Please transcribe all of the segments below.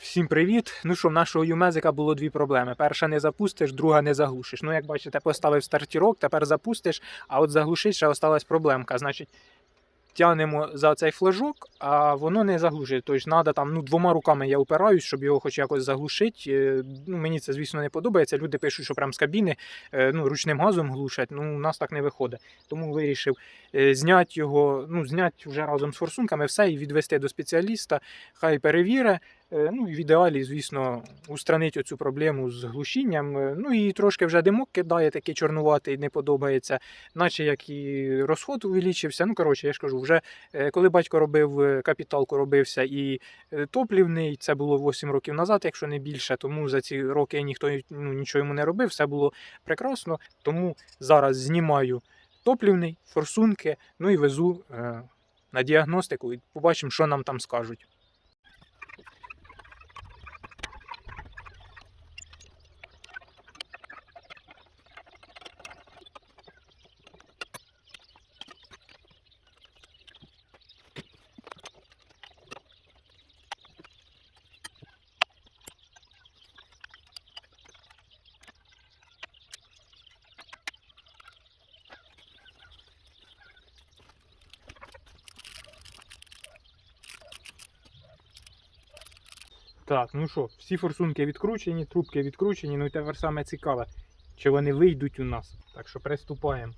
Всім привіт! Ну що, в нашого Юмезика було дві проблеми. Перша не запустиш, друга не заглушиш. Ну, як бачите, поставив стартірок, тепер запустиш, а от заглушить ще осталась проблемка. Значить, тягнемо за цей флажок, а воно не заглушить. Тобто, треба там ну, двома руками я опираюсь, щоб його хоч якось заглушити. Е, Ну, мені це, звісно, не подобається. Люди пишуть, що прям з кабіни е, ну, ручним газом глушать. Ну, у нас так не виходить. Тому вирішив зняти його, ну, зняти вже разом з форсунками все і відвести до спеціаліста. Хай перевіре. Е, Ну і в ідеалі, звісно, устранить оцю проблему з глушінням. Е, Ну і трошки вже димок кидає, такий чорнуватий, не подобається, наче як і розход увеличився. Ну, коротше, я ж кажу, вже е, коли батько робив е, капіталку, робився і е, топлівний, це було 8 років назад, якщо не більше. Тому за ці роки ніхто ну, нічого йому не робив, все було прекрасно. Тому зараз знімаю топлівний, форсунки, ну і везу е, на діагностику і побачимо, що нам там скажуть. Так, ну що, всі форсунки відкручені, трубки відкручені, ну і тепер саме цікаве, чи вони вийдуть у нас. Так що приступаємо.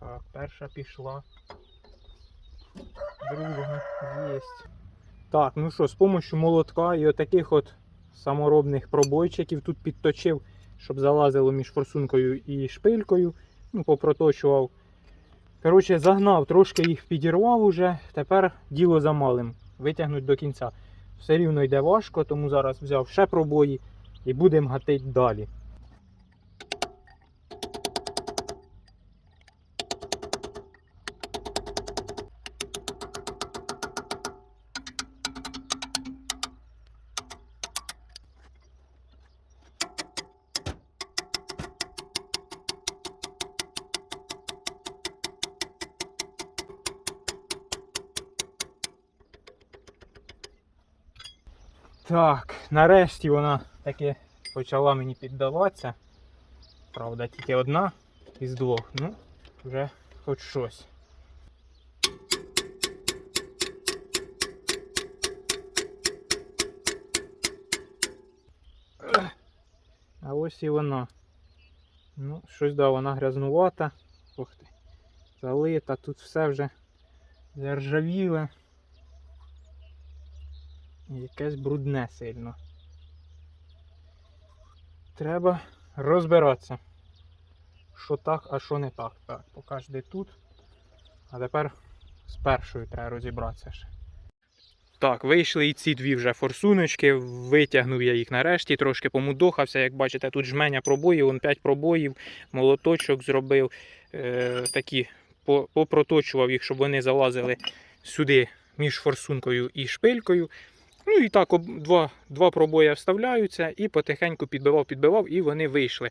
Так, перша пішла. Друга єсть. Так, ну що, з допомогою молотка і отаких от саморобних пробойчиків тут підточив щоб залазило між форсункою і шпилькою. Ну, попроточував. Коротше, загнав, трошки їх підірвав уже. Тепер діло за малим. Витягнуть до кінця. Все рівно йде важко, тому зараз взяв ще пробої і будемо гатити далі. Так, нарешті вона таки почала мені піддаватися. Правда, тільки одна із двох. Ну, вже хоч щось. А ось і вона. Ну, щось да, вона грязнувата. Ух ти. Залита, тут все вже заржавіле. Якесь брудне сильно. Треба розбиратися. Що так, а що не так. Так, покаж де тут. А тепер з першою треба розібратися ще. Так, вийшли і ці дві вже форсуночки, витягнув я їх нарешті, трошки помудохався. Як бачите, тут жменя пробоїв, вон 5 пробоїв, молоточок зробив. Е, такі попроточував їх, щоб вони залазили сюди між форсункою і шпилькою. Ну і так, два, два пробої вставляються і потихеньку підбивав, підбивав, і вони вийшли.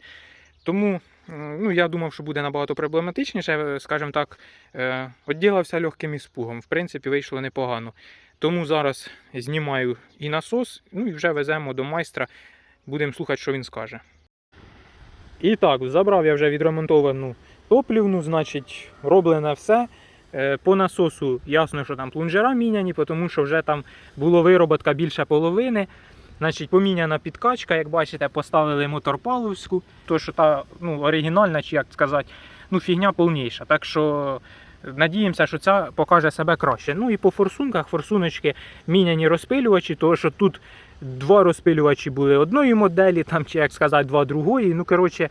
Тому ну, я думав, що буде набагато проблематичніше, е, скажімо так, е, відділився легким іспугом. В принципі, вийшло непогано. Тому зараз знімаю і насос, ну і вже веземо до майстра. Будемо слухати, що він скаже. І так, забрав я вже відремонтовану топлівну, значить, роблене все. Е, По насосу ясно, що там плунжера міняні, тому що вже там було вироботка більше половини. Значить, поміняна підкачка, як бачите, поставили мотор паловську, то що та ну, оригінальна, чи як сказати, ну, фігня повніша. Так що надіємося, що ця покаже себе краще. Ну і по форсунках, форсуночки міняні розпилювачі, тому що тут два розпилювачі були одної моделі, там, чи як сказати, два другої. Ну, коротше,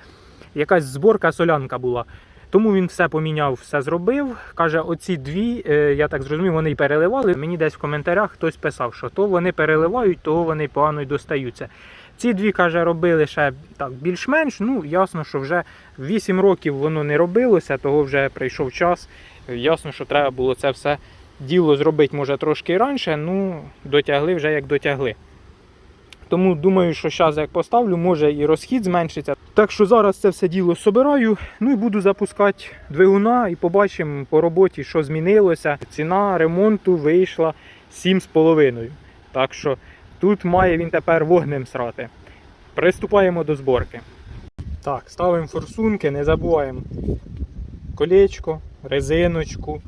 якась зборка солянка була. Тому він все поміняв, все зробив. Каже, оці дві, е, я так зрозумів, вони переливали. Мені десь в коментарях хтось писав, що то вони переливають, то вони погано й достаються. Ці дві, каже, робили ще так більш-менш. Ну, ясно, що вже 8 років воно не робилося, того вже прийшов час. Ясно, що треба було це все діло зробити, може, трошки раніше, ну, дотягли вже як дотягли. Тому думаю, що зараз як поставлю, може і розхід зменшиться. Так що зараз це все діло собираю. Ну і буду запускати двигуна і побачимо по роботі, що змінилося. Ціна ремонту вийшла 7,5. Так що тут має він тепер вогнем срати. Приступаємо до зборки. Так, ставимо форсунки, не забуваємо колечко, резиночку,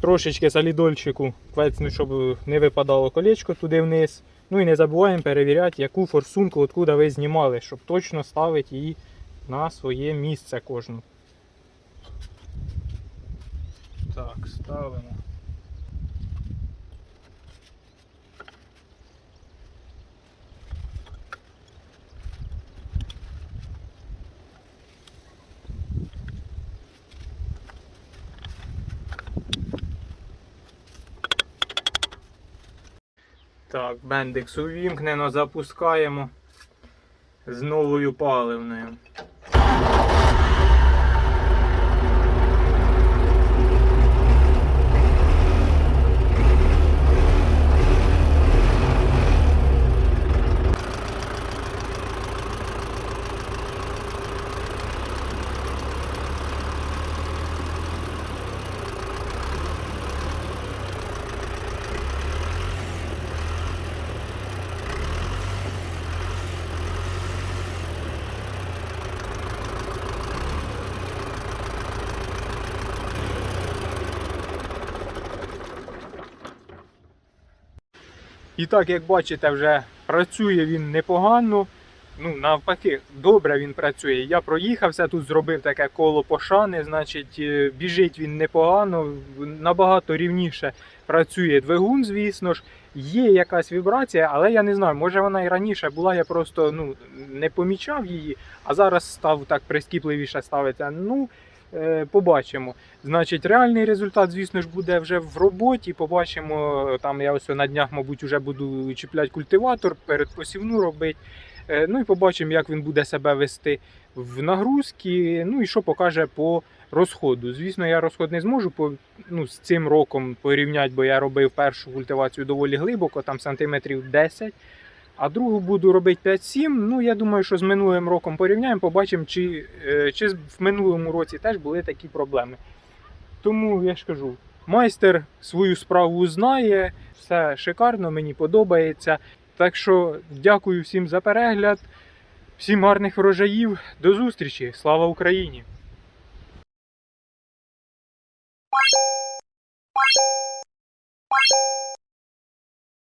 трошечки солідольчику квецну, щоб не випадало колечко туди вниз. Ну і не забуваємо перевіряти, яку форсунку откуда ви знімали, щоб точно ставити її на своє місце кожну. Так, ставимо. Так, бендикс увімкнено, запускаємо з новою паливною. І так, як бачите, вже працює він непогано. Ну, навпаки, добре він працює. Я проїхався тут, зробив таке коло пошани, значить, е, біжить він непогано, набагато рівніше працює двигун, звісно ж. Є якась вібрація, але я не знаю, може вона і раніше була, я просто ну, не помічав її, а зараз став так прискіпливіше ставиться. Ну, побачимо. Значить, реальний результат, звісно ж, буде вже в роботі. Побачимо. Там я ось на днях, мабуть, вже буду чіпляти культиватор, перед посівну робити. Е, Ну і побачимо, як він буде себе вести в нагрузки. Ну і що покаже по розходу. Звісно, я розход не зможу по, ну, з цим роком порівняти, бо я робив першу культивацію доволі глибоко, там сантиметрів 10. А другу буду робити 5-7. Ну, я думаю, що з минулим роком порівняємо, побачимо, чи, е, чи в минулому році теж були такі проблеми. Тому я ж кажу, майстер свою справу знає, все шикарно, мені подобається. Так що дякую всім за перегляд, всім гарних врожаїв. До зустрічі! Слава Україні!